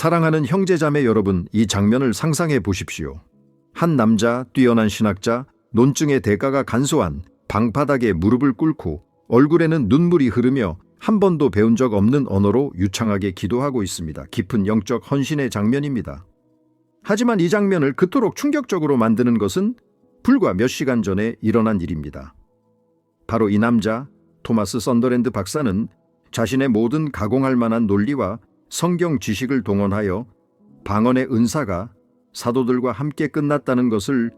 사랑하는 형제자매 여러분, 이 장면을 상상해 보십시오. 한 남자, 뛰어난 신학자, 논증의 대가가 간소한 방바닥에 무릎을 꿇고 얼굴에는 눈물이 흐르며 한 번도 배운 적 없는 언어로 유창하게 기도하고 있습니다. 깊은 영적 헌신의 장면입니다. 하지만 이 장면을 그토록 충격적으로 만드는 것은 불과 몇 시간 전에 일어난 일입니다. 바로 이 남자, 토마스 썬더랜드 박사는 자신의 모든 가공할 만한 논리와 성경 지식을 동원하여 방언의 은사가 사도들과 함께 끝났다는 것을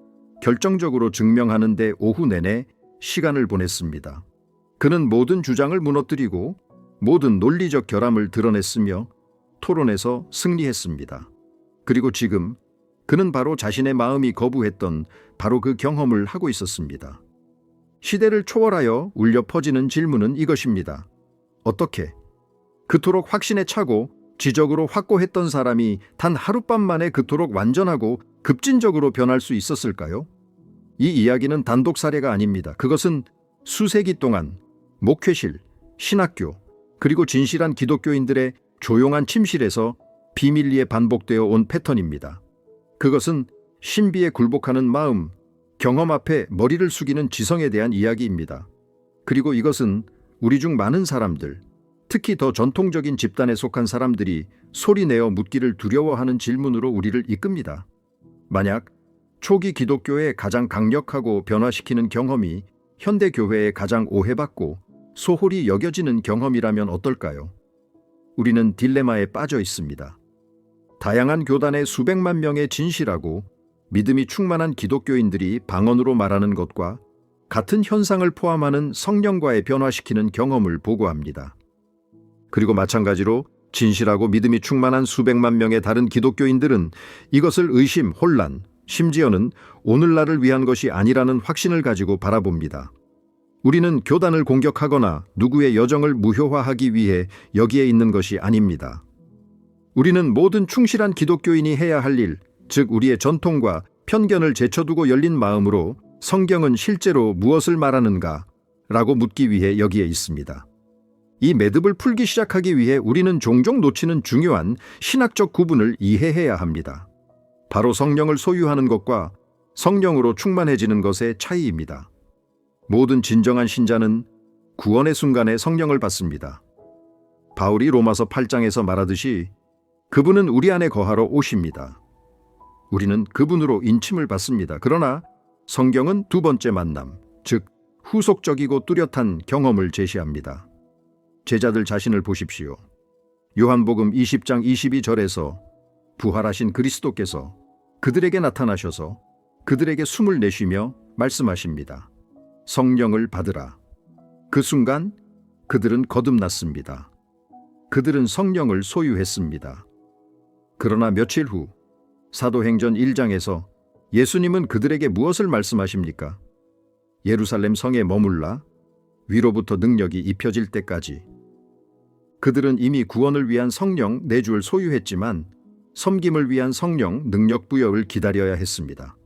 결정적으로 증명하는 데 오후 내내 시간을 보냈습니다. 그는 모든 주장을 무너뜨리고 모든 논리적 결함을 드러냈으며 토론에서 승리했습니다. 그리고 지금 그는 바로 자신의 마음이 거부했던 바로 그 경험을 하고 있었습니다. 시대를 초월하여 울려 퍼지는 질문은 이것입니다. 어떻게? 그토록 확신에 차고 지적으로 확고했던 사람이 단 하룻밤 만에 그토록 완전하고 급진적으로 변할 수 있었을까요? 이 이야기는 단독 사례가 아닙니다. 그것은 수세기 동안 목회실, 신학교, 그리고 진실한 기독교인들의 조용한 침실에서 비밀리에 반복되어 온 패턴입니다. 그것은 신비에 굴복하는 마음, 경험 앞에 머리를 숙이는 지성에 대한 이야기입니다. 그리고 이것은 우리 중 많은 사람들, 특히 더 전통적인 집단에 속한 사람들이 소리내어 묻기를 두려워하는 질문으로 우리를 이끕니다. 만약 초기 기독교의 가장 강력하고 변화시키는 경험이 현대 교회의 가장 오해받고 소홀히 여겨지는 경험이라면 어떨까요? 우리는 딜레마에 빠져 있습니다. 다양한 교단의 수백만 명의 진실하고 믿음이 충만한 기독교인들이 방언으로 말하는 것과 같은 현상을 포함하는 성령과의 변화시키는 경험을 보고합니다. 그리고 마찬가지로 진실하고 믿음이 충만한 수백만 명의 다른 기독교인들은 이것을 의심, 혼란, 심지어는 오늘날을 위한 것이 아니라는 확신을 가지고 바라봅니다. 우리는 교단을 공격하거나 누구의 여정을 무효화하기 위해 여기에 있는 것이 아닙니다. 우리는 모든 충실한 기독교인이 해야 할 일, 즉 우리의 전통과 편견을 제쳐두고 열린 마음으로 성경은 실제로 무엇을 말하는가? 라고 묻기 위해 여기에 있습니다. 이 매듭을 풀기 시작하기 위해 우리는 종종 놓치는 중요한 신학적 구분을 이해해야 합니다. 바로 성령을 소유하는 것과 성령으로 충만해지는 것의 차이입니다. 모든 진정한 신자는 구원의 순간에 성령을 받습니다. 바울이 로마서 8장에서 말하듯이 그분은 우리 안에 거하러 오십니다. 우리는 그분으로 인침을 받습니다. 그러나 성경은 두 번째 만남, 즉 후속적이고 뚜렷한 경험을 제시합니다. 제자들 자신을 보십시오. 요한복음 20장 22절에서 부활하신 그리스도께서 그들에게 나타나셔서 그들에게 숨을 내쉬며 말씀하십니다. 성령을 받으라. 그 순간 그들은 거듭났습니다. 그들은 성령을 소유했습니다. 그러나 며칠 후 사도행전 1장에서 예수님은 그들에게 무엇을 말씀하십니까? 예루살렘 성에 머물라 위로부터 능력이 입혀질 때까지. 그들은 이미 구원을 위한 성령 내주를 소유했지만 섬김을 위한 성령 능력 부여를 기다려야 했습니다.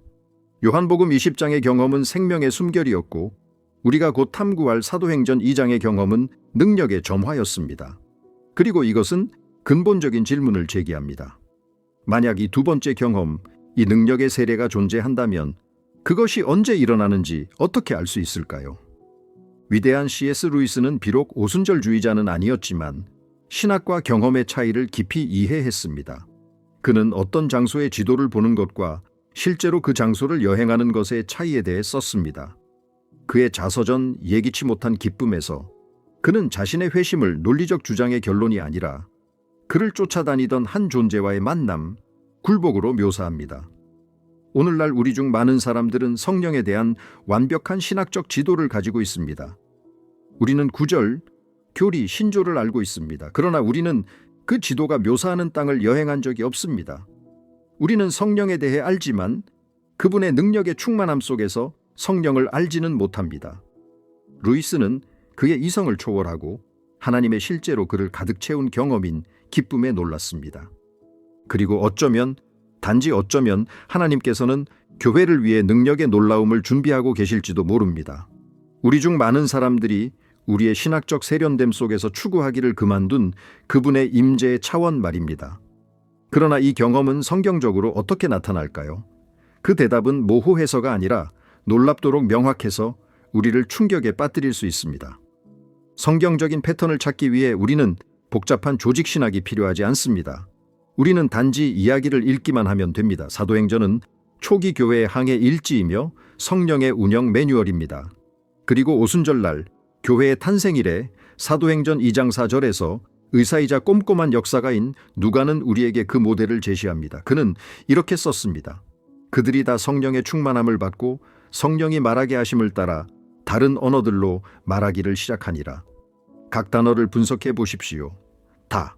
요한복음 20장의 경험은 생명의 숨결이었고 우리가 곧 탐구할 사도행전 2장의 경험은 능력의 점화였습니다. 그리고 이것은 근본적인 질문을 제기합니다. 만약 이 두 번째 경험, 이 능력의 세례가 존재한다면 그것이 언제 일어나는지 어떻게 알 수 있을까요? 위대한 C.S. 루이스는 비록 오순절주의자는 아니었지만 신학과 경험의 차이를 깊이 이해했습니다. 그는 어떤 장소의 지도를 보는 것과 실제로 그 장소를 여행하는 것의 차이에 대해 썼습니다. 그의 자서전 예기치 못한 기쁨에서 그는 자신의 회심을 논리적 주장의 결론이 아니라 그를 쫓아다니던 한 존재와의 만남, 굴복으로 묘사합니다. 오늘날 우리 중 많은 사람들은 성령에 대한 완벽한 신학적 지도를 가지고 있습니다. 우리는 구절, 교리, 신조를 알고 있습니다. 그러나 우리는 그 지도가 묘사하는 땅을 여행한 적이 없습니다. 우리는 성령에 대해 알지만 그분의 능력의 충만함 속에서 성령을 알지는 못합니다. 루이스는 그의 이성을 초월하고 하나님의 실제로 그를 가득 채운 경험인 기쁨에 놀랐습니다. 그리고 어쩌면 단지 어쩌면 하나님께서는 교회를 위해 능력의 놀라움을 준비하고 계실지도 모릅니다. 우리 중 많은 사람들이 우리의 신학적 세련됨 속에서 추구하기를 그만둔 그분의 임재의 차원 말입니다. 그러나 이 경험은 성경적으로 어떻게 나타날까요? 그 대답은 모호해서가 아니라 놀랍도록 명확해서 우리를 충격에 빠뜨릴 수 있습니다. 성경적인 패턴을 찾기 위해 우리는 복잡한 조직 신학이 필요하지 않습니다. 우리는 단지 이야기를 읽기만 하면 됩니다. 사도행전은 초기 교회의 항해 일지이며 성령의 운영 매뉴얼입니다. 그리고 오순절날 교회의 탄생일에 사도행전 2장 4절에서 의사이자 꼼꼼한 역사가인 누가는 우리에게 그 모델을 제시합니다. 그는 이렇게 썼습니다. 그들이 다 성령의 충만함을 받고 성령이 말하게 하심을 따라 다른 언어들로 말하기를 시작하니라. 각 단어를 분석해 보십시오. 다.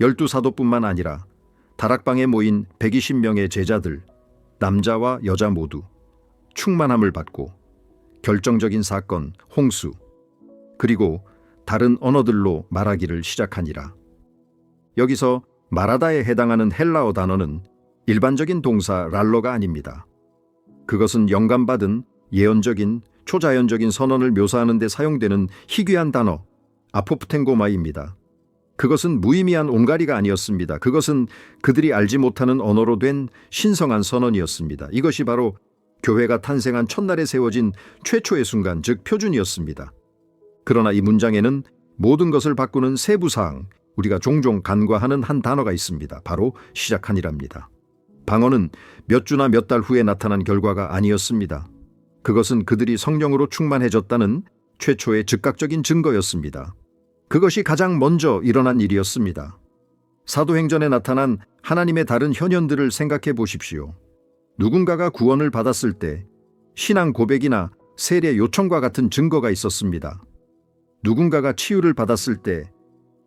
열두 사도뿐만 아니라 다락방에 모인 120명의 제자들, 남자와 여자 모두 충만함을 받고 결정적인 사건, 홍수, 그리고 다른 언어들로 말하기를 시작하니라. 여기서 말하다에 해당하는 헬라어 단어는 일반적인 동사 랄러가 아닙니다. 그것은 영감받은 예언적인 초자연적인 선언을 묘사하는 데 사용되는 희귀한 단어 아포프텐고마입니다. 그것은 무의미한 옹가리가 아니었습니다. 그것은 그들이 알지 못하는 언어로 된 신성한 선언이었습니다. 이것이 바로 교회가 탄생한 첫날에 세워진 최초의 순간, 즉 표준이었습니다. 그러나 이 문장에는 모든 것을 바꾸는 세부사항, 우리가 종종 간과하는 한 단어가 있습니다. 바로 시작하니랍니다. 방언은 몇 주나 몇 달 후에 나타난 결과가 아니었습니다. 그것은 그들이 성령으로 충만해졌다는 최초의 즉각적인 증거였습니다. 그것이 가장 먼저 일어난 일이었습니다. 사도행전에 나타난 하나님의 다른 현현들을 생각해 보십시오. 누군가가 구원을 받았을 때 신앙 고백이나 세례 요청과 같은 증거가 있었습니다. 누군가가 치유를 받았을 때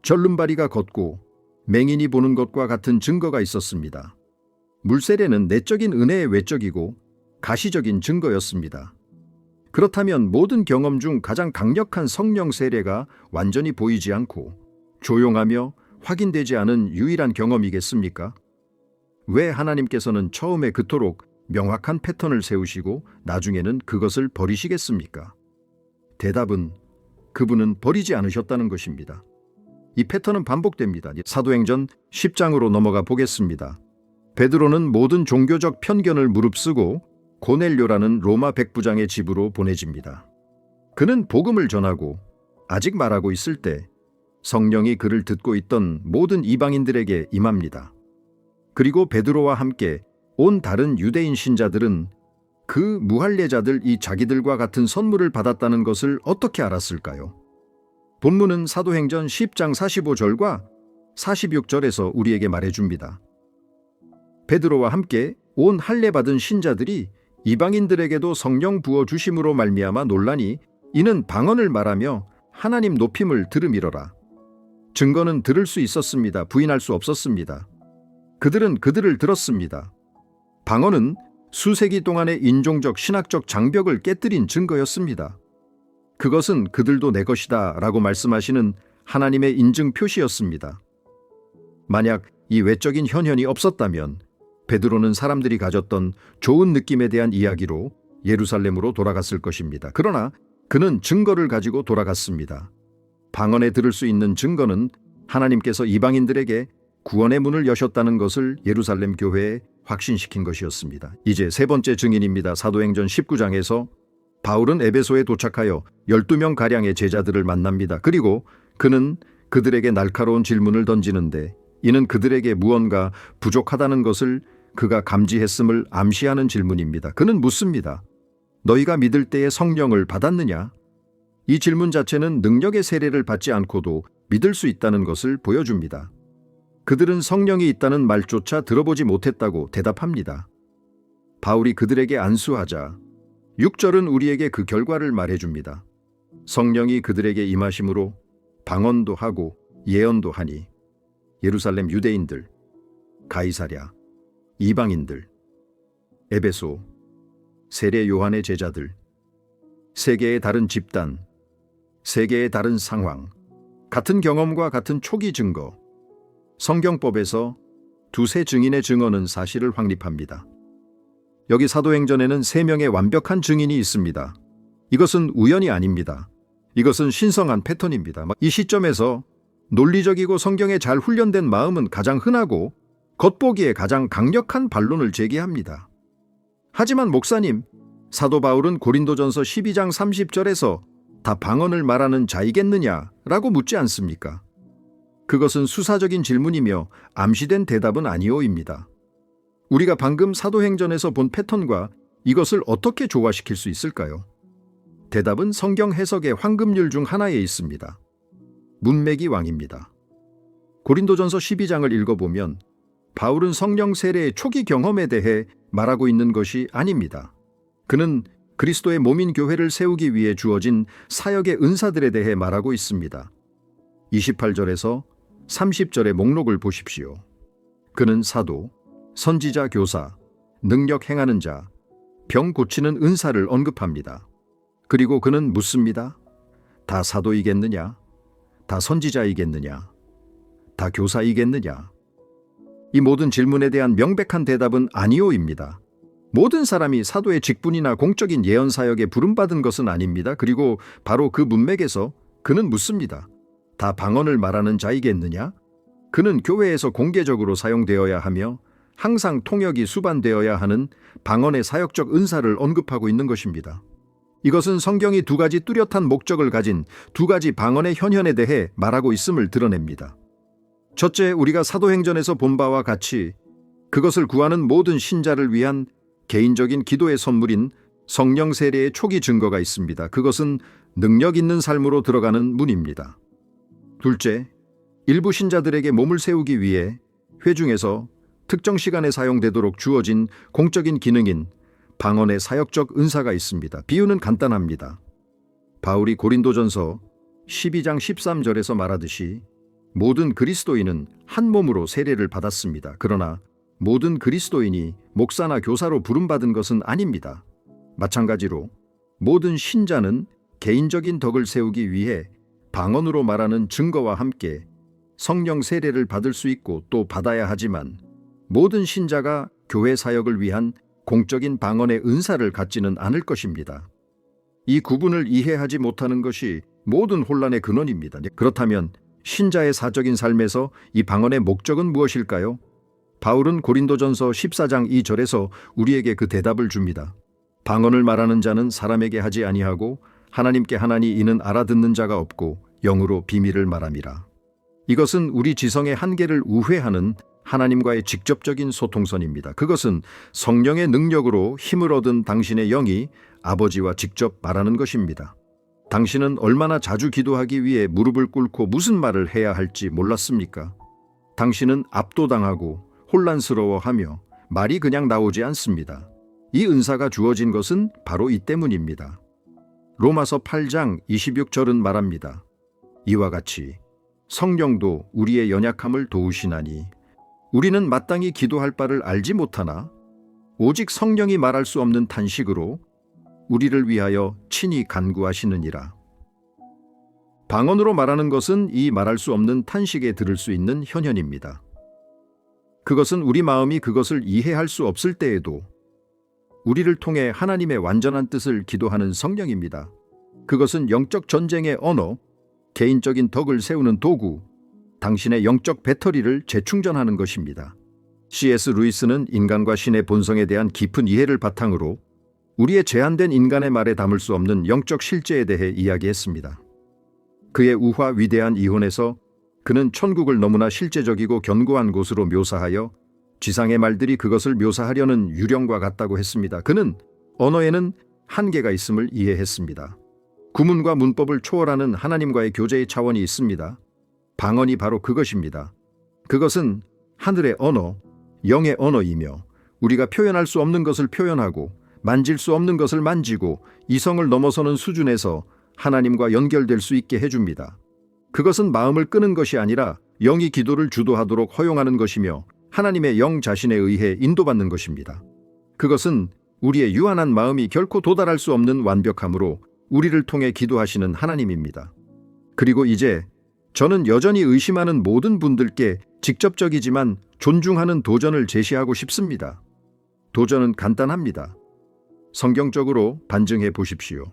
절름발이가 걷고 맹인이 보는 것과 같은 증거가 있었습니다. 물세례는 내적인 은혜의 외적이고 가시적인 증거였습니다. 그렇다면 모든 경험 중 가장 강력한 성령 세례가 완전히 보이지 않고 조용하며 확인되지 않은 유일한 경험이겠습니까? 왜 하나님께서는 처음에 그토록 명확한 패턴을 세우시고 나중에는 그것을 버리시겠습니까? 대답은 그분은 버리지 않으셨다는 것입니다. 이 패턴은 반복됩니다. 사도행전 10장으로 넘어가 보겠습니다. 베드로는 모든 종교적 편견을 무릅쓰고 고넬료라는 로마 백부장의 집으로 보내집니다. 그는 복음을 전하고 아직 말하고 있을 때 성령이 그를 듣고 있던 모든 이방인들에게 임합니다. 그리고 베드로와 함께 온 다른 유대인 신자들은 그 무할례자들 이 자기들과 같은 선물을 받았다는 것을 어떻게 알았을까요? 본문은 사도행전 10장 45절과 46절에서 우리에게 말해줍니다. 베드로와 함께 온 할례 받은 신자들이 이방인들에게도 성령 부어 주심으로 말미암아 논란이 이는 방언을 말하며 하나님 높임을 들음이러라. 증거는 들을 수 있었습니다. 부인할 수 없었습니다. 그들은 그들을 들었습니다. 방언은 수세기 동안의 인종적 신학적 장벽을 깨뜨린 증거였습니다. 그것은 그들도 내 것이다 라고 말씀하시는 하나님의 인증 표시였습니다. 만약 이 외적인 현현이 없었다면 베드로는 사람들이 가졌던 좋은 느낌에 대한 이야기로 예루살렘으로 돌아갔을 것입니다. 그러나 그는 증거를 가지고 돌아갔습니다. 방언에 들을 수 있는 증거는 하나님께서 이방인들에게 구원의 문을 여셨다는 것을 예루살렘 교회에 확신시킨 것이었습니다. 이제 세 번째 증인입니다. 사도행전 19장에서 바울은 에베소에 도착하여 12명 가량의 제자들을 만납니다. 그리고 그는 그들에게 날카로운 질문을 던지는데 이는 그들에게 무언가 부족하다는 것을 그가 감지했음을 암시하는 질문입니다. 그는 묻습니다. 너희가 믿을 때에 성령을 받았느냐? 이 질문 자체는 능력의 세례를 받지 않고도 믿을 수 있다는 것을 보여줍니다. 그들은 성령이 있다는 말조차 들어보지 못했다고 대답합니다. 바울이 그들에게 안수하자 6절은 우리에게 그 결과를 말해줍니다. 성령이 그들에게 임하심으로 방언도 하고 예언도 하니 예루살렘 유대인들, 가이사랴, 이방인들, 에베소, 세례 요한의 제자들, 세계의 다른 집단, 세계의 다른 상황, 같은 경험과 같은 초기 증거, 성경법에서 두세 증인의 증언은 사실을 확립합니다. 여기 사도행전에는 세 명의 완벽한 증인이 있습니다. 이것은 우연이 아닙니다. 이것은 신성한 패턴입니다. 이 시점에서 논리적이고 성경에 잘 훈련된 마음은 가장 흔하고 겉보기에 가장 강력한 반론을 제기합니다. 하지만 목사님, 사도 바울은 고린도전서 12장 30절에서 다 방언을 말하는 자이겠느냐라고 묻지 않습니까? 그것은 수사적인 질문이며 암시된 대답은 아니오입니다. 우리가 방금 사도행전에서 본 패턴과 이것을 어떻게 조화시킬 수 있을까요? 대답은 성경 해석의 황금률 중 하나에 있습니다. 문맥이 왕입니다. 고린도전서 12장을 읽어보면 바울은 성령 세례의 초기 경험에 대해 말하고 있는 것이 아닙니다. 그는 그리스도의 몸인 교회를 세우기 위해 주어진 사역의 은사들에 대해 말하고 있습니다. 28절에서 30절의 목록을 보십시오. 그는 사도, 선지자 교사, 능력 행하는 자, 병 고치는 은사를 언급합니다. 그리고 그는 묻습니다. 다 사도이겠느냐? 다 선지자이겠느냐? 다 교사이겠느냐? 이 모든 질문에 대한 명백한 대답은 아니오입니다. 모든 사람이 사도의 직분이나 공적인 예언 사역에 부름받은 것은 아닙니다. 그리고 바로 그 문맥에서 그는 묻습니다. 다 방언을 말하는 자이겠느냐? 그는 교회에서 공개적으로 사용되어야 하며 항상 통역이 수반되어야 하는 방언의 사역적 은사를 언급하고 있는 것입니다. 이것은 성경이 두 가지 뚜렷한 목적을 가진 두 가지 방언의 현현에 대해 말하고 있음을 드러냅니다. 첫째, 우리가 사도행전에서 본 바와 같이 그것을 구하는 모든 신자를 위한 개인적인 기도의 선물인 성령 세례의 초기 증거가 있습니다. 그것은 능력 있는 삶으로 들어가는 문입니다. 둘째, 일부 신자들에게 몸을 세우기 위해 회중에서 특정 시간에 사용되도록 주어진 공적인 기능인 방언의 사역적 은사가 있습니다. 비유는 간단합니다. 바울이 고린도전서 12장 13절에서 말하듯이 모든 그리스도인은 한 몸으로 세례를 받았습니다. 그러나 모든 그리스도인이 목사나 교사로 부름받은 것은 아닙니다. 마찬가지로 모든 신자는 개인적인 덕을 세우기 위해 방언으로 말하는 증거와 함께 성령 세례를 받을 수 있고 또 받아야 하지만 모든 신자가 교회 사역을 위한 공적인 방언의 은사를 갖지는 않을 것입니다. 이 구분을 이해하지 못하는 것이 모든 혼란의 근원입니다. 그렇다면 신자의 사적인 삶에서 이 방언의 목적은 무엇일까요? 바울은 고린도전서 14장 2절에서 우리에게 그 대답을 줍니다. 방언을 말하는 자는 사람에게 하지 아니하고 하나님께 하나니 이는 알아듣는 자가 없고 영으로 비밀을 말함이라. 이것은 우리 지성의 한계를 우회하는 하나님과의 직접적인 소통선입니다. 그것은 성령의 능력으로 힘을 얻은 당신의 영이 아버지와 직접 말하는 것입니다. 당신은 얼마나 자주 기도하기 위해 무릎을 꿇고 무슨 말을 해야 할지 몰랐습니까? 당신은 압도당하고 혼란스러워하며 말이 그냥 나오지 않습니다. 이 은사가 주어진 것은 바로 이 때문입니다. 로마서 8장 26절은 말합니다. 이와 같이 성령도 우리의 연약함을 도우시나니 우리는 마땅히 기도할 바를 알지 못하나 오직 성령이 말할 수 없는 탄식으로 우리를 위하여 친히 간구하시느니라. 방언으로 말하는 것은 이 말할 수 없는 탄식에 들을 수 있는 현현입니다. 그것은 우리 마음이 그것을 이해할 수 없을 때에도 우리를 통해 하나님의 완전한 뜻을 기도하는 성령입니다. 그것은 영적 전쟁의 언어, 개인적인 덕을 세우는 도구, 당신의 영적 배터리를 재충전하는 것입니다. C.S. 루이스는 인간과 신의 본성에 대한 깊은 이해를 바탕으로 우리의 제한된 인간의 말에 담을 수 없는 영적 실제에 대해 이야기했습니다. 그의 우화 위대한 이혼에서 그는 천국을 너무나 실제적이고 견고한 곳으로 묘사하여 지상의 말들이 그것을 묘사하려는 유령과 같다고 했습니다. 그는 언어에는 한계가 있음을 이해했습니다. 구문과 문법을 초월하는 하나님과의 교제의 차원이 있습니다. 방언이 바로 그것입니다. 그것은 하늘의 언어, 영의 언어이며 우리가 표현할 수 없는 것을 표현하고 만질 수 없는 것을 만지고 이성을 넘어서는 수준에서 하나님과 연결될 수 있게 해줍니다. 그것은 마음을 끄는 것이 아니라 영이 기도를 주도하도록 허용하는 것이며 하나님의 영 자신에 의해 인도받는 것입니다. 그것은 우리의 유한한 마음이 결코 도달할 수 없는 완벽함으로 우리를 통해 기도하시는 하나님입니다. 그리고 이제 저는 여전히 의심하는 모든 분들께 직접적이지만 존중하는 도전을 제시하고 싶습니다. 도전은 간단합니다. 성경적으로 반증해 보십시오.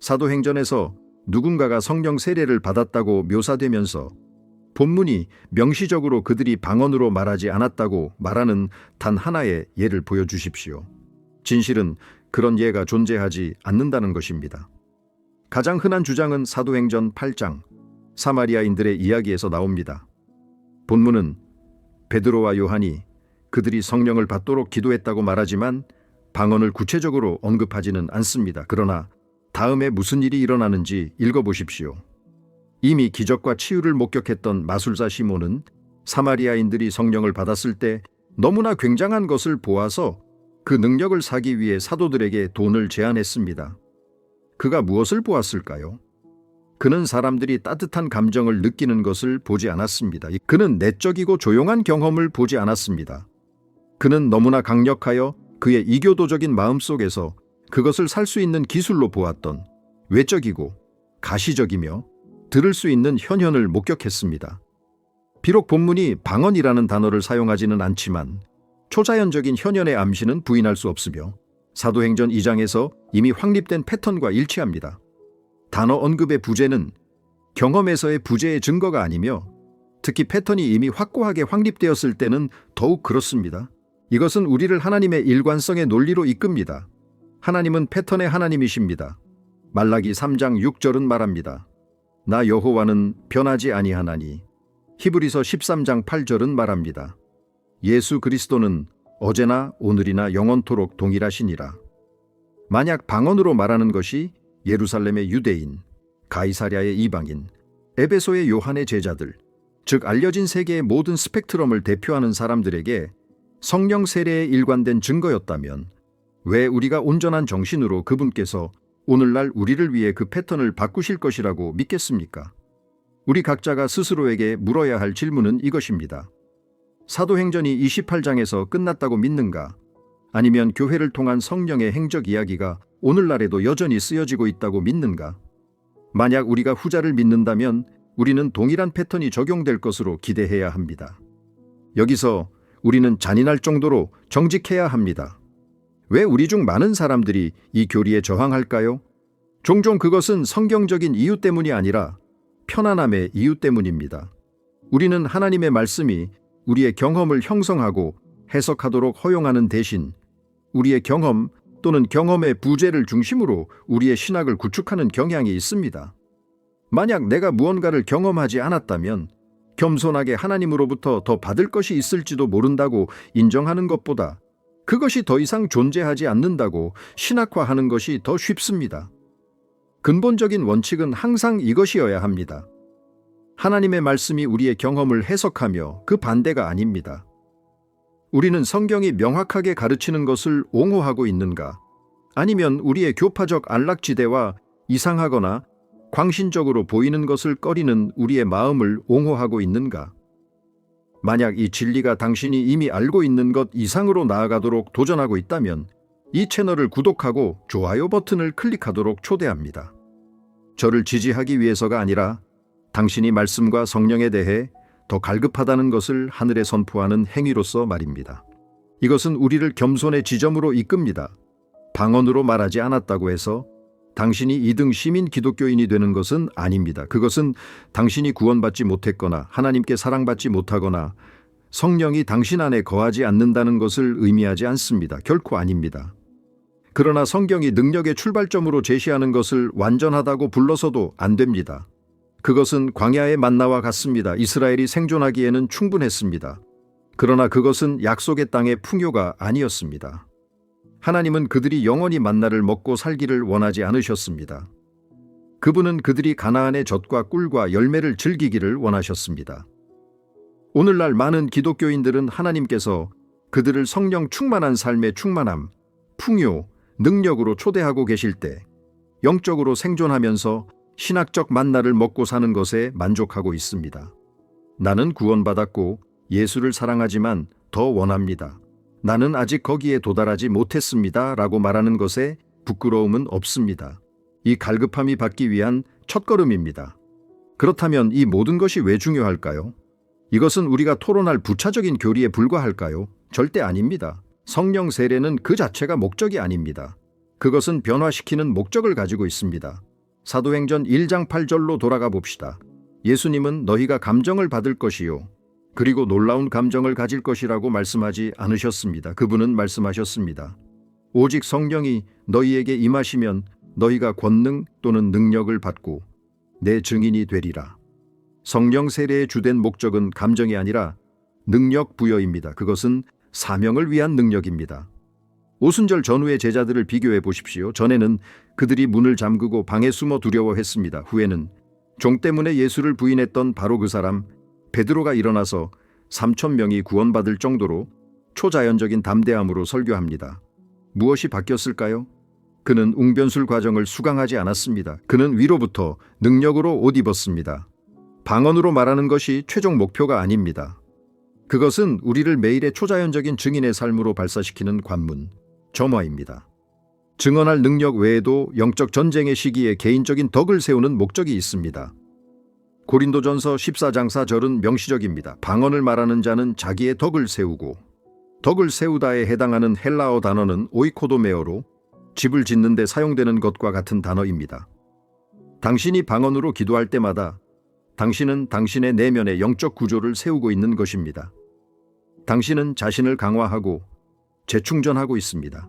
사도행전에서 누군가가 성령 세례를 받았다고 묘사되면서 본문이 명시적으로 그들이 방언으로 말하지 않았다고 말하는 단 하나의 예를 보여주십시오. 진실은 그런 예가 존재하지 않는다는 것입니다. 가장 흔한 주장은 사도행전 8장 사마리아인들의 이야기에서 나옵니다. 본문은 베드로와 요한이 그들이 성령을 받도록 기도했다고 말하지만 방언을 구체적으로 언급하지는 않습니다. 그러나 다음에 무슨 일이 일어나는지 읽어보십시오. 이미 기적과 치유를 목격했던 마술사 시몬은 사마리아인들이 성령을 받았을 때 너무나 굉장한 것을 보아서 그 능력을 사기 위해 사도들에게 돈을 제안했습니다. 그가 무엇을 보았을까요? 그는 사람들이 따뜻한 감정을 느끼는 것을 보지 않았습니다. 그는 내적이고 조용한 경험을 보지 않았습니다. 그는 너무나 강력하여 그의 이교도적인 마음 속에서 그것을 살 수 있는 기술로 보았던 외적이고 가시적이며 들을 수 있는 현현을 목격했습니다. 비록 본문이 방언이라는 단어를 사용하지는 않지만 초자연적인 현현의 암시는 부인할 수 없으며 사도행전 2장에서 이미 확립된 패턴과 일치합니다. 단어 언급의 부재는 경험에서의 부재의 증거가 아니며 특히 패턴이 이미 확고하게 확립되었을 때는 더욱 그렇습니다. 이것은 우리를 하나님의 일관성의 논리로 이끕니다. 하나님은 패턴의 하나님이십니다. 말라기 3장 6절은 말합니다. 나 여호와는 변하지 아니하나니. 히브리서 13장 8절은 말합니다. 예수 그리스도는 어제나 오늘이나 영원토록 동일하시니라. 만약 방언으로 말하는 것이 예루살렘의 유대인, 가이사랴의 이방인, 에베소의 요한의 제자들, 즉 알려진 세계의 모든 스펙트럼을 대표하는 사람들에게 성령 세례에 일관된 증거였다면 왜 우리가 온전한 정신으로 그분께서 오늘날 우리를 위해 그 패턴을 바꾸실 것이라고 믿겠습니까? 우리 각자가 스스로에게 물어야 할 질문은 이것입니다. 사도행전이 28장에서 끝났다고 믿는가? 아니면 교회를 통한 성령의 행적 이야기가 오늘날에도 여전히 쓰여지고 있다고 믿는가? 만약 우리가 후자를 믿는다면 우리는 동일한 패턴이 적용될 것으로 기대해야 합니다. 여기서 우리는 잔인할 정도로 정직해야 합니다. 왜 우리 중 많은 사람들이 이 교리에 저항할까요? 종종 그것은 성경적인 이유 때문이 아니라 편안함의 이유 때문입니다. 우리는 하나님의 말씀이 우리의 경험을 형성하고 해석하도록 허용하는 대신 우리의 경험 또는 경험의 부재를 중심으로 우리의 신학을 구축하는 경향이 있습니다. 만약 내가 무언가를 경험하지 않았다면 겸손하게 하나님으로부터 더 받을 것이 있을지도 모른다고 인정하는 것보다 그것이 더 이상 존재하지 않는다고 신학화하는 것이 더 쉽습니다. 근본적인 원칙은 항상 이것이어야 합니다. 하나님의 말씀이 우리의 경험을 해석하며 그 반대가 아닙니다. 우리는 성경이 명확하게 가르치는 것을 옹호하고 있는가? 아니면 우리의 교파적 안락지대와 이상하거나 광신적으로 보이는 것을 꺼리는 우리의 마음을 옹호하고 있는가? 만약 이 진리가 당신이 이미 알고 있는 것 이상으로 나아가도록 도전하고 있다면 이 채널을 구독하고 좋아요 버튼을 클릭하도록 초대합니다. 저를 지지하기 위해서가 아니라 당신이 말씀과 성령에 대해 더 갈급하다는 것을 하늘에 선포하는 행위로서 말입니다. 이것은 우리를 겸손의 지점으로 이끕니다. 방언으로 말하지 않았다고 해서 당신이 2등 시민 기독교인이 되는 것은 아닙니다. 그것은 당신이 구원받지 못했거나 하나님께 사랑받지 못하거나 성령이 당신 안에 거하지 않는다는 것을 의미하지 않습니다. 결코 아닙니다. 그러나 성경이 능력의 출발점으로 제시하는 것을 완전하다고 불러서도 안 됩니다. 그것은 광야의 만나와 같습니다. 이스라엘이 생존하기에는 충분했습니다. 그러나 그것은 약속의 땅의 풍요가 아니었습니다. 하나님은 그들이 영원히 만나를 먹고 살기를 원하지 않으셨습니다. 그분은 그들이 가나안의 젖과 꿀과 열매를 즐기기를 원하셨습니다. 오늘날 많은 기독교인들은 하나님께서 그들을 성령 충만한 삶의 충만함, 풍요, 능력으로 초대하고 계실 때 영적으로 생존하면서 신학적 만나를 먹고 사는 것에 만족하고 있습니다. 나는 구원받았고 예수를 사랑하지만 더 원합니다. 나는 아직 거기에 도달하지 못했습니다. 라고 말하는 것에 부끄러움은 없습니다. 이 갈급함이 받기 위한 첫걸음입니다. 그렇다면 이 모든 것이 왜 중요할까요? 이것은 우리가 토론할 부차적인 교리에 불과할까요? 절대 아닙니다. 성령 세례는 그 자체가 목적이 아닙니다. 그것은 변화시키는 목적을 가지고 있습니다. 사도행전 1장 8절로 돌아가 봅시다. 예수님은 너희가 감정을 받을 것이요. 그리고 놀라운 감정을 가질 것이라고 말씀하지 않으셨습니다. 그분은 말씀하셨습니다. 오직 성령이 너희에게 임하시면 너희가 권능 또는 능력을 받고 내 증인이 되리라. 성령 세례의 주된 목적은 감정이 아니라 능력 부여입니다. 그것은 사명을 위한 능력입니다. 오순절 전후의 제자들을 비교해 보십시오. 전에는 그들이 문을 잠그고 방에 숨어 두려워했습니다. 후에는 종 때문에 예수를 부인했던 바로 그 사람 베드로가 일어나서 3천 명이 구원받을 정도로 초자연적인 담대함으로 설교합니다. 무엇이 바뀌었을까요? 그는 웅변술 과정을 수강하지 않았습니다. 그는 위로부터 능력으로 옷 입었습니다. 방언으로 말하는 것이 최종 목표가 아닙니다. 그것은 우리를 매일의 초자연적인 증인의 삶으로 발사시키는 관문, 점화입니다. 증언할 능력 외에도 영적 전쟁의 시기에 개인적인 덕을 세우는 목적이 있습니다. 고린도전서 14장 4절은 명시적입니다. 방언을 말하는 자는 자기의 덕을 세우고 덕을 세우다에 해당하는 헬라어 단어는 오이코도메어로 집을 짓는 데 사용되는 것과 같은 단어입니다. 당신이 방언으로 기도할 때마다 당신은 당신의 내면의 영적 구조를 세우고 있는 것입니다. 당신은 자신을 강화하고 재충전하고 있습니다.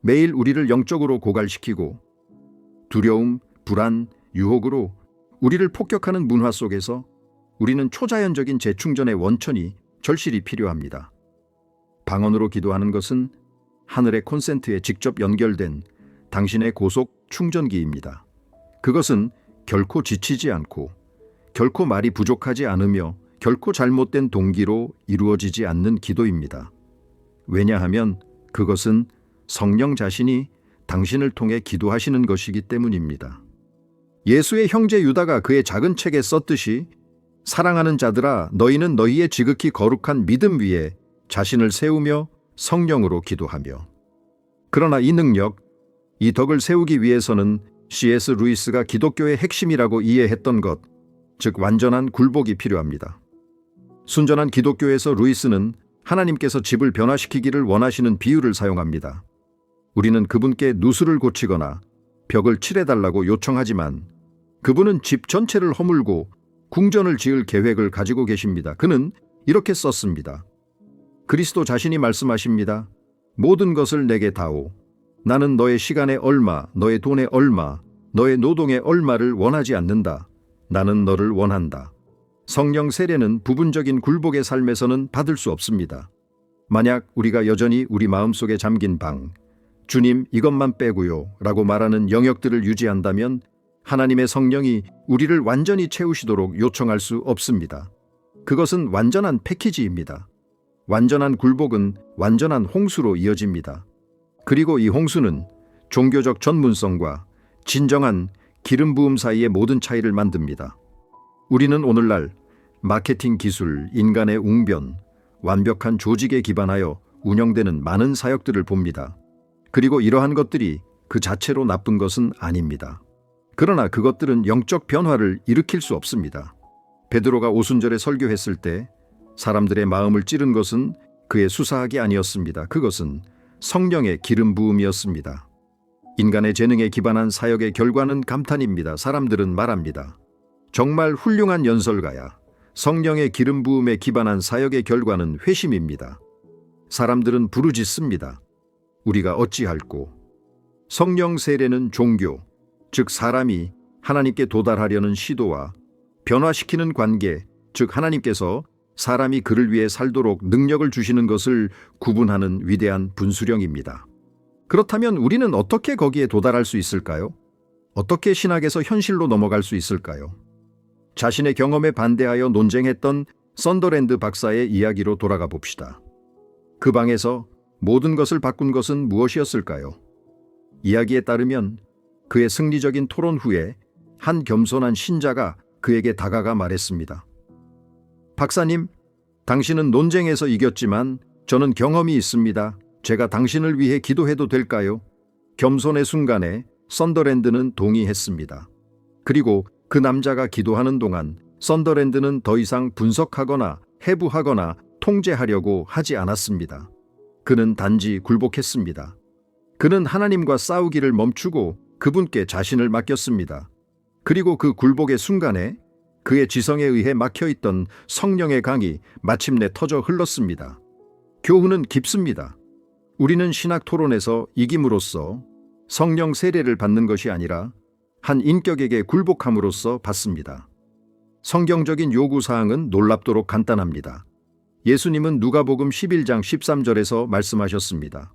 매일 우리를 영적으로 고갈시키고 두려움, 불안, 유혹으로 우리를 폭격하는 문화 속에서 우리는 초자연적인 재충전의 원천이 절실히 필요합니다. 방언으로 기도하는 것은 하늘의 콘센트에 직접 연결된 당신의 고속 충전기입니다. 그것은 결코 지치지 않고 결코 말이 부족하지 않으며 결코 잘못된 동기로 이루어지지 않는 기도입니다. 왜냐하면 그것은 성령 자신이 당신을 통해 기도하시는 것이기 때문입니다. 예수의 형제 유다가 그의 작은 책에 썼듯이 사랑하는 자들아 너희는 너희의 지극히 거룩한 믿음 위에 자신을 세우며 성령으로 기도하며 그러나 이 능력, 이 덕을 세우기 위해서는 C.S. 루이스가 기독교의 핵심이라고 이해했던 것, 즉 완전한 굴복이 필요합니다. 순전한 기독교에서 루이스는 하나님께서 집을 변화시키기를 원하시는 비유를 사용합니다. 우리는 그분께 누수를 고치거나 벽을 칠해달라고 요청하지만 그분은 집 전체를 허물고 궁전을 지을 계획을 가지고 계십니다. 그는 이렇게 썼습니다. 그리스도 자신이 말씀하십니다. 모든 것을 내게 다오. 나는 너의 시간에 얼마, 너의 돈에 얼마, 너의 노동에 얼마를 원하지 않는다. 나는 너를 원한다. 성령 세례는 부분적인 굴복의 삶에서는 받을 수 없습니다. 만약 우리가 여전히 우리 마음속에 잠긴 방, 주님 이것만 빼고요 라고 말하는 영역들을 유지한다면 하나님의 성령이 우리를 완전히 채우시도록 요청할 수 없습니다. 그것은 완전한 패키지입니다. 완전한 굴복은 완전한 홍수로 이어집니다. 그리고 이 홍수는 종교적 전문성과 진정한 기름 부음 사이의 모든 차이를 만듭니다. 우리는 오늘날 마케팅 기술, 인간의 웅변, 완벽한 조직에 기반하여 운영되는 많은 사역들을 봅니다. 그리고 이러한 것들이 그 자체로 나쁜 것은 아닙니다. 그러나 그것들은 영적 변화를 일으킬 수 없습니다. 베드로가 오순절에 설교했을 때 사람들의 마음을 찌른 것은 그의 수사학이 아니었습니다. 그것은 성령의 기름 부음이었습니다. 인간의 재능에 기반한 사역의 결과는 감탄입니다. 사람들은 말합니다. 정말 훌륭한 연설가야. 성령의 기름 부음에 기반한 사역의 결과는 회심입니다. 사람들은 부르짖습니다. 우리가 어찌할꼬? 성령 세례는 종교, 즉 사람이 하나님께 도달하려는 시도와 변화시키는 관계, 즉 하나님께서 사람이 그를 위해 살도록 능력을 주시는 것을 구분하는 위대한 분수령입니다. 그렇다면 우리는 어떻게 거기에 도달할 수 있을까요? 어떻게 신학에서 현실로 넘어갈 수 있을까요? 자신의 경험에 반대하여 논쟁했던 썬더랜드 박사의 이야기로 돌아가 봅시다. 그 방에서 모든 것을 바꾼 것은 무엇이었을까요? 이야기에 따르면 그의 승리적인 토론 후에 한 겸손한 신자가 그에게 다가가 말했습니다. 박사님, 당신은 논쟁에서 이겼지만 저는 경험이 있습니다. 제가 당신을 위해 기도해도 될까요? 겸손의 순간에 썬더랜드는 동의했습니다. 그리고 그 남자가 기도하는 동안 썬더랜드는 더 이상 분석하거나 해부하거나 통제하려고 하지 않았습니다. 그는 단지 굴복했습니다. 그는 하나님과 싸우기를 멈추고 그분께 자신을 맡겼습니다. 그리고 그 굴복의 순간에 그의 지성에 의해 막혀 있던 성령의 강이 마침내 터져 흘렀습니다. 교훈은 깊습니다. 우리는 신학 토론에서 이김으로써 성령 세례를 받는 것이 아니라 한 인격에게 굴복함으로써 받습니다. 성경적인 요구 사항은 놀랍도록 간단합니다. 예수님은 누가복음 11장 13절에서 말씀하셨습니다.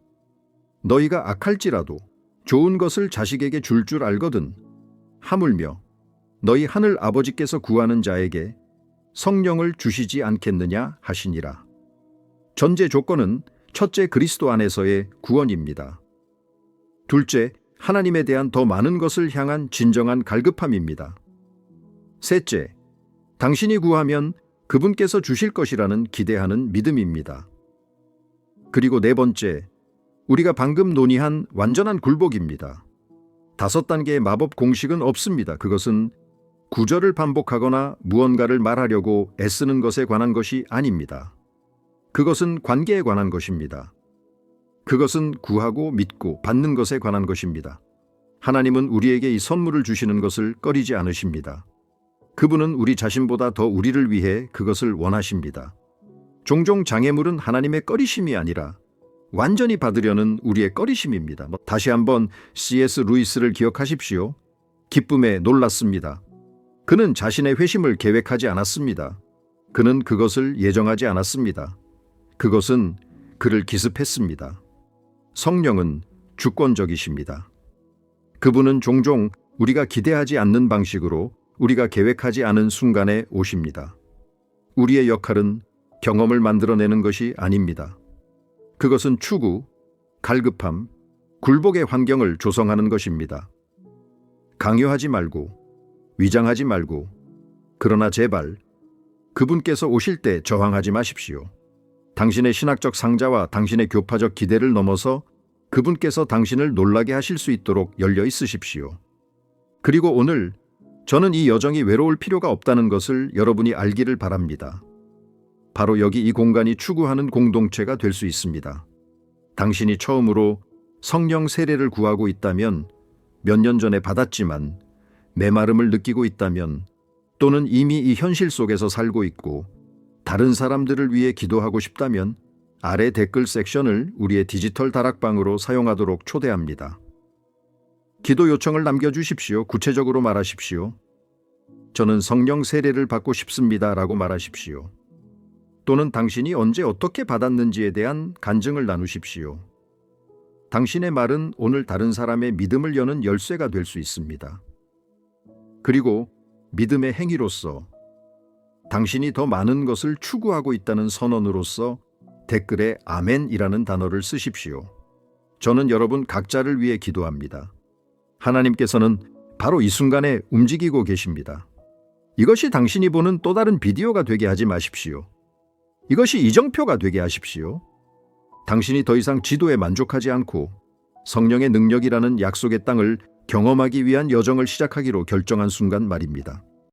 너희가 악할지라도 좋은 것을 자식에게 줄줄 알거든 하물며 너희 하늘 아버지께서 구하는 자에게 성령을 주시지 않겠느냐 하시니라. 전제 조건은 첫째 그리스도 안에서의 구원입니다. 둘째, 하나님에 대한 더 많은 것을 향한 진정한 갈급함입니다. 셋째, 당신이 구하면 그분께서 주실 것이라는 기대하는 믿음입니다. 그리고 네 번째, 우리가 방금 논의한 완전한 굴복입니다. 다섯 단계의 마법 공식은 없습니다. 그것은 구절을 반복하거나 무언가를 말하려고 애쓰는 것에 관한 것이 아닙니다. 그것은 관계에 관한 것입니다. 그것은 구하고 믿고 받는 것에 관한 것입니다. 하나님은 우리에게 이 선물을 주시는 것을 꺼리지 않으십니다. 그분은 우리 자신보다 더 우리를 위해 그것을 원하십니다. 종종 장애물은 하나님의 꺼리심이 아니라 완전히 받으려는 우리의 꺼리심입니다. 뭐 다시 한번 C.S. 루이스를 기억하십시오. 기쁨에 놀랐습니다. 그는 자신의 회심을 계획하지 않았습니다. 그는 그것을 예정하지 않았습니다. 그것은 그를 기습했습니다. 성령은 주권적이십니다. 그분은 종종 우리가 기대하지 않는 방식으로 우리가 계획하지 않은 순간에 오십니다. 우리의 역할은 경험을 만들어내는 것이 아닙니다. 그것은 추구, 갈급함, 굴복의 환경을 조성하는 것입니다. 강요하지 말고, 위장하지 말고, 그러나 제발 그분께서 오실 때 저항하지 마십시오. 당신의 신학적 상자와 당신의 교파적 기대를 넘어서 그분께서 당신을 놀라게 하실 수 있도록 열려 있으십시오. 그리고 오늘 저는 이 여정이 외로울 필요가 없다는 것을 여러분이 알기를 바랍니다. 바로 여기 이 공간이 추구하는 공동체가 될 수 있습니다. 당신이 처음으로 성령 세례를 구하고 있다면 몇 년 전에 받았지만 메마름을 느끼고 있다면 또는 이미 이 현실 속에서 살고 있고 다른 사람들을 위해 기도하고 싶다면 아래 댓글 섹션을 우리의 디지털 다락방으로 사용하도록 초대합니다. 기도 요청을 남겨주십시오. 구체적으로 말하십시오. 저는 성령 세례를 받고 싶습니다. 라고 말하십시오. 또는 당신이 언제 어떻게 받았는지에 대한 간증을 나누십시오. 당신의 말은 오늘 다른 사람의 믿음을 여는 열쇠가 될 수 있습니다. 그리고 믿음의 행위로서 당신이 더 많은 것을 추구하고 있다는 선언으로서 댓글에 아멘이라는 단어를 쓰십시오. 저는 여러분 각자를 위해 기도합니다. 하나님께서는 바로 이 순간에 움직이고 계십니다. 이것이 당신이 보는 또 다른 비디오가 되게 하지 마십시오. 이것이 이정표가 되게 하십시오. 당신이 더 이상 지도에 만족하지 않고 성령의 능력이라는 약속의 땅을 경험하기 위한 여정을 시작하기로 결정한 순간 말입니다.